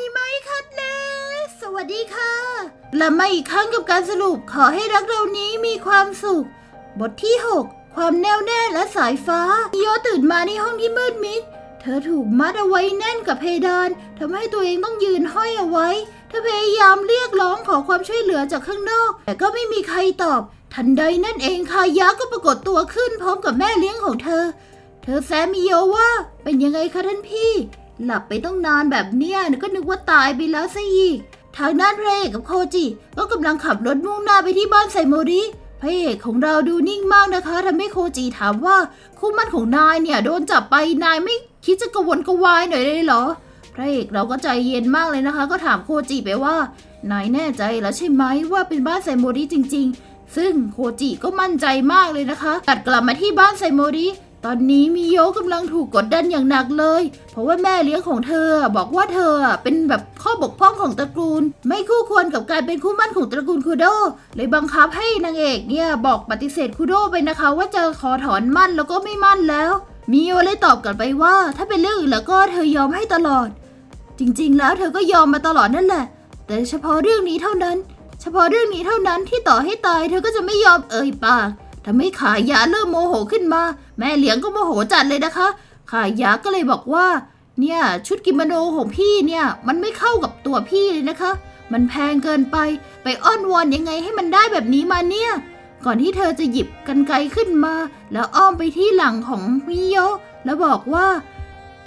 นิไมคัดเลสสวัสดีค่ะและมาอีกครั้งกับการสรุปขอให้รักเรานี้มีความสุข บทที่ 6 ความแน่วแน่และสายฟ้ามิโยตื่นมาในห้องที่มืดมิด เธอถูกมัดเอาไว้แน่นกับเพดานทำให้ตัวเองต้องยืนห้อยเอาไว้ เธอพยายามเรียกร้องขอความช่วยเหลือจากข้างนอก แต่ก็ไม่มีใครตอบ ทันใดนั่นเองคายะก็ปรากฏตัวขึ้นพร้อมกับแม่เลี้ยงของเธอ เธอแซมมิโยว่าเป็นยังไงคะท่านพี่ หลับไปต้องนานแบบเนี้ยก็นึกว่าตายไปแล้วซะอีก ทางด้านพระเอกกับโคจิ ก็กำลังขับรถมุ่งหน้าไปที่บ้านไซโมริ พระเอกของเราดูนิ่งมากนะคะทำให้โคจิถามว่าคู่มั่นของนายเนี่ยโดนจับไปนายไม่คิดจะกระวนกระวายหน่อยเลยเหรอ พระเอกเราก็ใจเย็นมากเลยนะคะ ก็ถามโคจิไปว่านายแน่ใจแล้วใช่ไหมว่าเป็นบ้านไซโมริจริง ๆ ซึ่งโคจิก็มั่นใจมากเลยนะคะตัดกลับมาที่บ้านไซโมริ ตอนนี้มิโยกำลังถูกกดดันอย่างหนักเลย เพราะว่าแม่เลี้ยงของเธอบอกว่าเธอเป็นแบบข้อบกพร่องของตระกูล ไม่คู่ควรกับการเป็นคู่มั่นของตระกูลคูโดเลยบังคับให้นางเอกเนี่ยบอกปฏิเสธคูโดไปนะคะ ว่าจะขอถอนมั่นแล้วก็ไม่มั่นแล้วมิโยเลยตอบกลับไปว่า ถ้าเป็นเรื่องอื่นแล้วก็เธอยอมให้ตลอด จริงๆ แล้วเธอก็ยอมมาตลอดนั่นแหละ แต่เฉพาะเรื่องนี้เท่านั้น เฉพาะเรื่องนี้เท่านั้นที่ต่อให้ตาย เธอก็จะไม่ยอมเอ่ยปากทำให้ขายาเริ่มโมโหขึ้นมา แม่เลี้ยงก็โมโหจัดเลยนะคะขายาก็เลยบอกว่า เนี่ยชุดกิโมโนของพี่เนี่ยมันไม่เข้ากับตัวพี่เลยนะคะ มันแพงเกินไปไปอ้อนวอนยังไงให้มันได้แบบนี้มาเนี่ย ก่อนที่เธอจะหยิบกันไกรขึ้นมา แล้วอ้อมไปที่หลังของมิโยะแล้วบอกว่า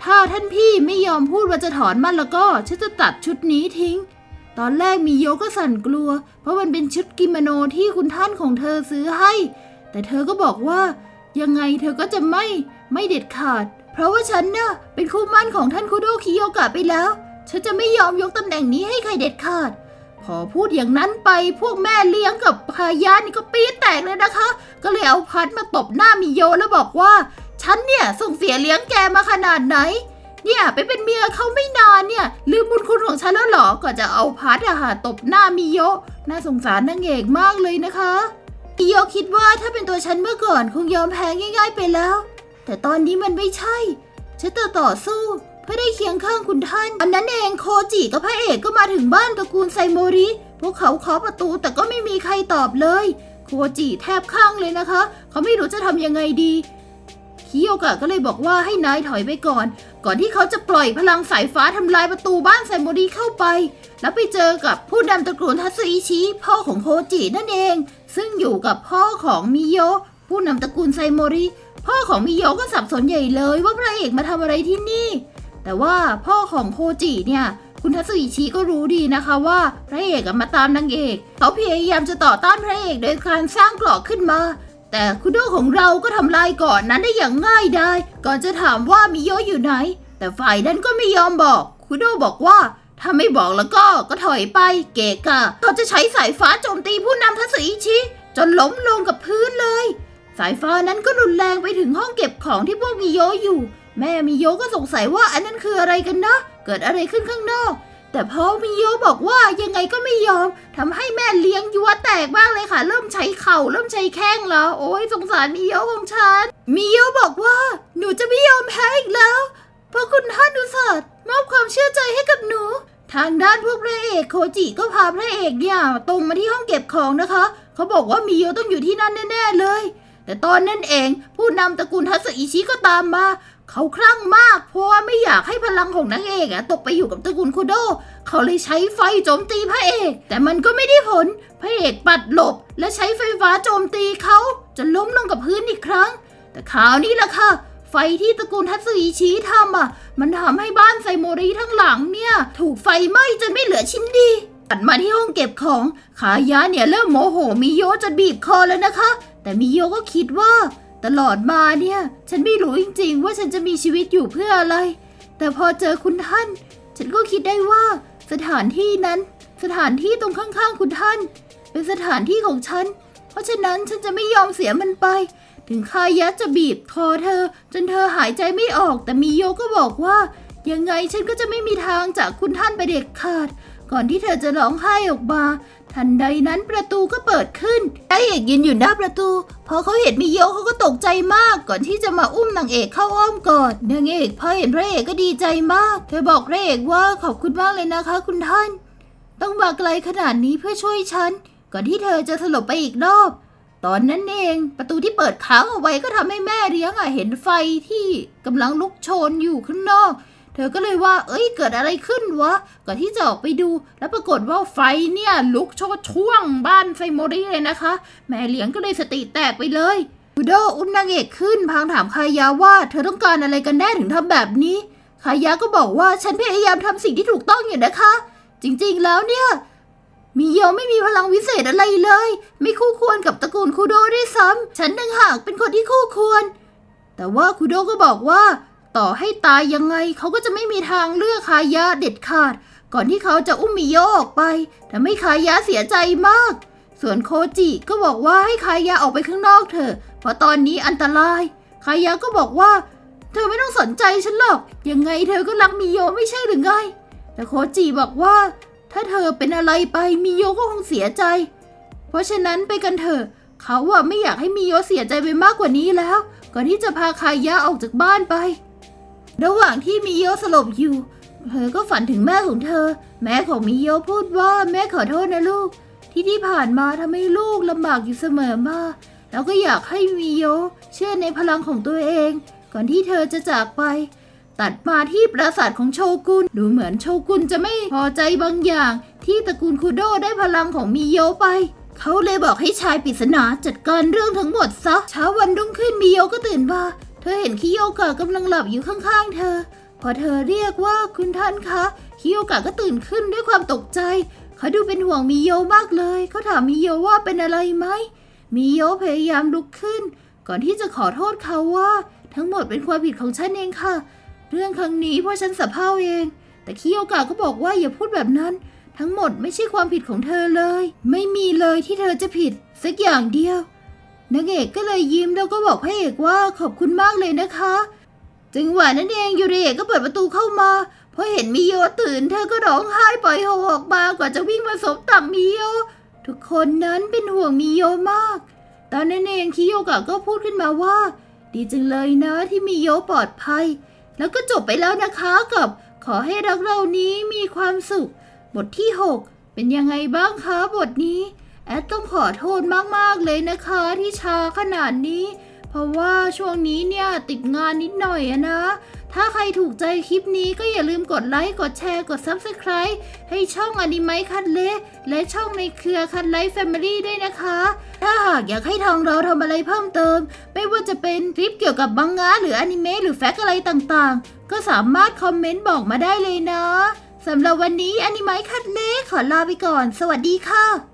ถ้าท่านพี่ไม่ยอมพูดว่าจะถอนมันแล้วก็ฉันจะตัดชุดนี้ทิ้งตอนแรกมีโยก็สั่นกลัว เพราะมันเป็นชุดกิโมโนที่คุณท่านของเธอซื้อให้ แต่เธอก็บอกว่า ยังไงเธอก็จะไม่ไม่เด็ดขาด เพราะว่าฉันน่ะเป็นคู่มั่นของท่านคุโดคิโยกะไปแล้ว ฉันจะไม่ยอมยกตำแหน่งนี้ให้ใครเด็ดขาด พอพูดอย่างนั้นไปพวกแม่เลี้ยงกับพายานี่ก็ปี๊ดแตกเลยนะคะ ก็เลยเอาพัดมาตบหน้ามิโยแล้วบอกว่า ฉันเนี่ยส่งเสียเลี้ยงแกมาขนาดไหน เนี่ยไปเป็นเมียเขาไม่นานเนี่ย ลืมบุญคุณของฉันแล้วเหรอก็จะเอาพัดอะค่ะตบหน้ามิโยน่าสงสารนางเอกมากเลยนะคะ โยคิดว่าถ้าเป็นตัวฉันเมื่อก่อนคงยอมแพ้ง่ายๆไปแล้ว แต่ตอนนี้มันไม่ใช่ ฉันจะต่อสู้ เพื่อได้เคียงข้างคุณท่าน อันนั้นเองโคจิกับพระเอกก็มาถึงบ้านตระกูลไซโมริ พวกเขาเคาะประตูแต่ก็ไม่มีใครตอบเลย โคจิแทบข้างเลยนะคะ เขาไม่รู้จะทำยังไงดี คิโยกะก็เลยบอกว่าให้นายถอยไปก่อน ก่อนที่เขาจะปล่อยพลังสายฟ้าทำลายประตูบ้านไซโมริเข้าไป แล้วไปเจอกับผู้นำตระกูลทัตสึอิชิพ่อของโคจินั่นเอง ซึ่งอยู่กับพ่อของมิโยผู้นำตระกูลไซโมริพ่อของมิโยก็สับสนใหญ่เลยว่าพระเอกมาทำอะไรที่นี่ แต่ว่าพ่อของโคจิเนี่ยคุณทัตสึอิชิก็รู้ดีนะคะว่าพระเอกมาตามนางเอก เขาพยายามจะต่อต้านพระเอกโดยการสร้างกราะขึ้นมา แต่คุโดของเราก็ทำลายก่อนนั้นได้อย่างง่ายได้ก่อนจะถามว่ามิโยะอยู่ไหน แต่ฝ่ายนั้นก็ไม่ยอมบอกคุโดบอกว่า ถ้าไม่บอกแล้วก็ก็ถอยไปเกะกะเขาจะใช้สายฟ้าโจมตีผู้นำทัศอิชิ จนล้มลงกับพื้นเลย สายฟ้านั้นก็รุนแรงไปถึงห้องเก็บของที่พวกมิโยะอยู่ แม่มิโยะก็สงสัยว่าอันนั้นคืออะไรกันนะ เกิดอะไรขึ้นข้างนอก แต่พ่อมิโยบอกว่ายังไงก็ไม่ยอมทำให้แม่เลี้ยงยัวแตกมากเลยค่ะ เริ่มใช้เข่าเริ่มใช้แข้งแล้ว โอ้ยสงสารมิโยของฉันมิโยบอกว่า หนูจะไม่ยอมแพ้อีกแล้ว เพราะคุณท่านอุตส่าห์มอบความเชื่อใจให้กับหนู ทางด้านพวกพระเอกโคจิก็พาพระเอกเนี่ยตรงมาที่ห้องเก็บของนะคะ เขาบอกว่ามิโยต้องอยู่ที่นั่นแน่ ๆเลย แต่ตอนนั้นเองผู้นำตระกูลทัตสึอิชิก็ตามมา เขาคลั่งมาก เพราะว่าไม่อยากให้พลังของนางเอกอะตกไปอยู่กับตระกูลคุโด เขาเลยใช้ไฟโจมตีพระเอก แต่มันก็ไม่ได้ผล พระเอกปัดหลบ และใช้ไฟฟ้าโจมตีเขาจนล้มลงกับพื้นอีกครั้ง แต่คราวนี้ล่ะค่ะ ไฟที่ตระกูลทัตสึอิชิทำอะมันทำให้บ้านไซโมริทั้งหลังเนี่ย ถูกไฟไหม้จนไม่เหลือชิ้นดีตัดมาที่ห้องเก็บของขายะเนี่ยเริ่มโมโหมิโยะจะบีบคอแล้วนะคะ แต่มิโยะก็คิดว่า ตลอดมาเนี่ย ฉันไม่รู้จริงๆ ว่าฉันจะมีชีวิตอยู่เพื่ออะไร แต่พอเจอคุณท่าน ฉันก็คิดได้ว่าสถานที่นั้น สถานที่ตรงข้างๆคุณท่าน เป็นสถานที่ของฉัน เพราะฉะนั้นฉันจะไม่ยอมเสียมันไป ถึงคายะจะบีบคอเธอ จนเธอหายใจไม่ออก แต่มิโยก็บอกว่า ยังไงฉันก็จะไม่มีทางจากคุณท่านไปเด็ดขาด ก่อนที่เธอจะร้องไห้ออกมา ทันใดนั้นประตูก็เปิดขึ้นพระเอกยืนอยู่หน้าประตู พอเขาเห็นมีโยเขาก็ตกใจมาก ก่อนที่จะมาอุ้มนางเอกเข้าอ้อมกอดนางเอกพอเห็นพระเอกก็ดีใจมาก เธอบอกพระเอกว่าขอบคุณมากเลยนะคะ คุณท่าน ต้องมาไกลขนาดนี้เพื่อช่วยฉัน ก่อนที่เธอจะสลบไปอีกรอบ ตอนนั้นเองประตูที่เปิดค้างเอาไว้ก็ทำให้แม่เลี้ยงอะเห็นไฟที่กำลังลุกโชนอยู่ข้างนอก ธอก็เลยว่า เอ้ย เกิดอะไรขึ้นวะ ก่อนที่จะออกไปดู แล้วปรากฏว่าไฟเนี่ยลุกโชนช่วงบ้านไฟโมริเลยนะคะ แม่เลี้ยงก็เลยสติแตกไปเลยคูโดอุ้มนางเอกขึ้น พางถามคายาว่า เธอต้องการอะไรกันแน่ถึงทำแบบนี้ คายาก็บอกว่าฉันพยายามทำสิ่งที่ถูกต้องอยู่นะคะ จริงๆแล้วเนี่ย มีโยไม่มีพลังวิเศษอะไรเลย ไม่คู่ควรกับตระกูลคูโดด้วยซ้ำฉันต่างหากเป็นคนที่คู่ควร แต่ว่าคูโดก็บอกว่า ต่อให้ตายยังไงเขาก็จะไม่มีทางเลือกคายะเด็ดขาด ก่อนที่เขาจะอุ้มมิโยออกไปทำให้คายะเสียใจมาก ส่วนโคจิก็บอกว่าให้คายะออกไปข้างนอกเถอะ เพราะตอนนี้อันตราย คายะก็บอกว่า เธอไม่ต้องสนใจฉันหรอก ยังไงเธอก็รักมิโยไม่ใช่หรือไง แต่โคจิบอกว่า ถ้าเธอเป็นอะไรไปมิโยก็คงเสียใจ เพราะฉะนั้นไปกันเถอะเขาอะไม่อยากให้มิโยเสียใจไปมากกว่านี้แล้ว ก่อนที่จะพาคายะออกจากบ้านไป ระหว่างที่มิโยสลบอยู่ เธอก็ฝันถึงแม่ของเธอ แม่ของมิโยพูดว่าแม่ขอโทษนะลูก ที่ที่ผ่านมาทำให้ลูกลำบากอยู่เสมอมาแล้วก็อยากให้มิโยเชื่อในพลังของตัวเอง ก่อนที่เธอจะจากไป ตัดมาที่ปราสาทของโชกุนดูเหมือนโชกุนจะไม่พอใจบางอย่าง ที่ตระกูลคุโดได้พลังของมิโยไปเขาเลยบอกให้ชายปริศนาจัดการเรื่องทั้งหมดซะเช้าวันรุ่งขึ้นมิโยก็ตื่นมา อเห็นคิโยกะกำลังหลับอยู่ข้างๆ เธอ พอเธอเรียกว่าคุณท่านคะคิโยกะก็ตื่นขึ้นด้วยความตกใจ เขาดูเป็นห่วงมิโยมากเลย เขาถามมิโยว่าเป็นอะไรไหมมิโยพยายามลุกขึ้น ก่อนที่จะขอโทษเขาว่า ทั้งหมดเป็นความผิดของฉันเองค่ะ เรื่องครั้งนี้เพราะฉันสะเพร่าเอง แต่คิโยกะก็บอกว่าอย่าพูดแบบนั้น ทั้งหมดไม่ใช่ความผิดของเธอเลย ไม่มีเลยที่เธอจะผิดสักอย่างเดียว นางเอกก็เลยยิ้มแล้วก็บอกพระเอกว่าขอบคุณมากเลยนะคะจึงหวะนั้นเองยูเรเอะก็เปิดประตูเข้ามาพอเห็นมิโยตื่นเธอก็ร้องไห้ปล่อยโฮออกมากว่าจะวิ่งมาสบตักมิโยทุกคนนั้นเป็นห่วงมิโยมาก ตอนนั้นเองคิโยกะก็พูดขึ้นมาว่า ดีจังเลยนะที่มิโยปลอดภัย แล้วก็จบไปแล้วนะคะกับขอให้รักเรานี้มีความสุข บทที่ 6 เป็นยังไงบ้างคะบทนี้ แอดต้องขอโทษมากๆเลยนะคะที่ช้าขนาดนี้ เพราะว่าช่วงนี้เนี่ยติดงานนิดหน่อยอะนะ ถ้าใครถูกใจคลิปนี้ก็อย่าลืมกดไลค์ กดแชร์ กด Subscribe ให้ช่องอนิไมคันเละและช่องในเครือคันไลฟ์แฟมิลี่ด้วยนะคะ ถ้าหากอยากให้ทางเราทำอะไรเพิ่มเติม ไม่ว่าจะเป็นคลิปเกี่ยวกับบังงะหรืออนิเมะหรือแฟกอะไรต่างๆ ก็สามารถคอมเมนต์บอกมาได้เลยนะสำหรับวันนี้อนิไมคันเละขอลาไปก่อน สวัสดีค่ะ